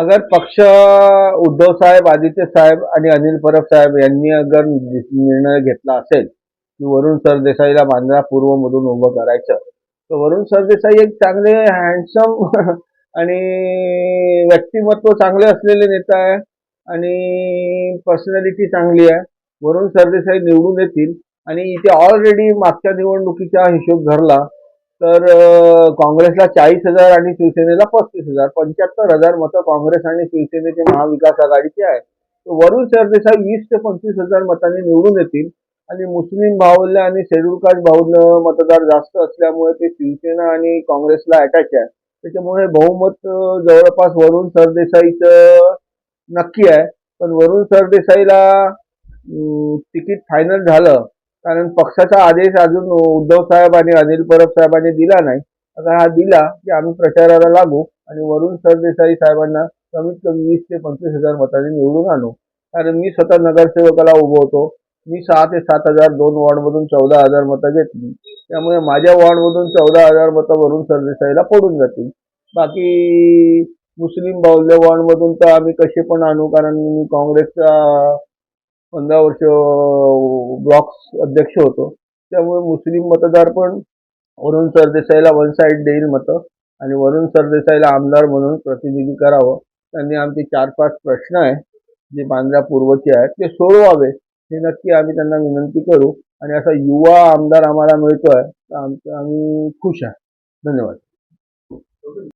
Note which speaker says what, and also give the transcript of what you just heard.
Speaker 1: अगर पक्ष उद्धव साहेब आदित्य साहेब आणि अनिल परब साहेब यांनी अगर निर्णय घेतला असेल की वरुण सरदेसाईला बांद्रा पूर्वमधून उभं करायचं तर वरुण सरदेसाई एक चांगले हँडसम आणि व्यक्तिमत्व चांगले असलेले नेता आहे आणि पर्सनॅलिटी चांगली आहे. वरुण सरदेसाई निवडून येतील आणि इथे ऑलरेडी मागच्या निवडणुकीचा हिशोब धरला तर काँग्रेसला चाळीस हजार आणि शिवसेनेला पस्तीस हजार. पंच्याहत्तर हजार मतं काँग्रेस आणि शिवसेनेचे महाविकास आघाडीचे आहे वरुण सरदेसाई वीस ते पंचवीस हजार मतांनी निवडून येतील. आणि मुस्लिम बाहुल्य आणि शेड्यूल कास्ट बाहुल्य मतदार जास्त असल्यामुळे ते शिवसेना आणि काँग्रेसला अटॅच आहे. त्याच्यामुळे बहुमत जवळपास वरुण सरदेसाईचं नक्की आहे. पण वरुण सरदेसाईला तिकीट फायनल झालं. कारण पक्षाचा आदेश अजून उद्धव साहेब आणि अनिल परब साहेबांनी दिला नाही. आता हा दिला की आम्ही प्रचाराला लागू आणि वरुण सरदेसाई साहेबांना कमीत कमी वीस ते पंचवीस हजार मतांनी निवडून आणू. कारण मी स्वतः नगरसेवकाला उभवतो मी सहा ते सात हजार दोन वॉर्डमधून चौदा हजार मतं घेतली. त्यामुळे माझ्या वॉर्डमधून चौदा हजार मतं वरुण सरदेसाईला पडून जातील. बाकी मुस्लिम बाहुल्य वॉर्डमधून तर आम्ही कसे पण आणू कारण मी काँग्रेसचा पंधरा वर्ष ब्लॉक्स अध्यक्ष होतो. त्यामुळे मुस्लिम मतदार पण वरुण सरदेसाईला वन साईड देईल मतं आणि वरुण सरदेसाईला आमदार म्हणून प्रतिनिधी करावं. त्यांनी आमचे चार पाच प्रश्न आहे जे बांद्रा पूर्वचे आहेत ते सोडवावे. हे नक्की आम्ही त्यांना विनंती करू आणि असा युवा आमदार आम्हाला मिळतोय तर आमचं आम्ही खुश आहे. धन्यवाद.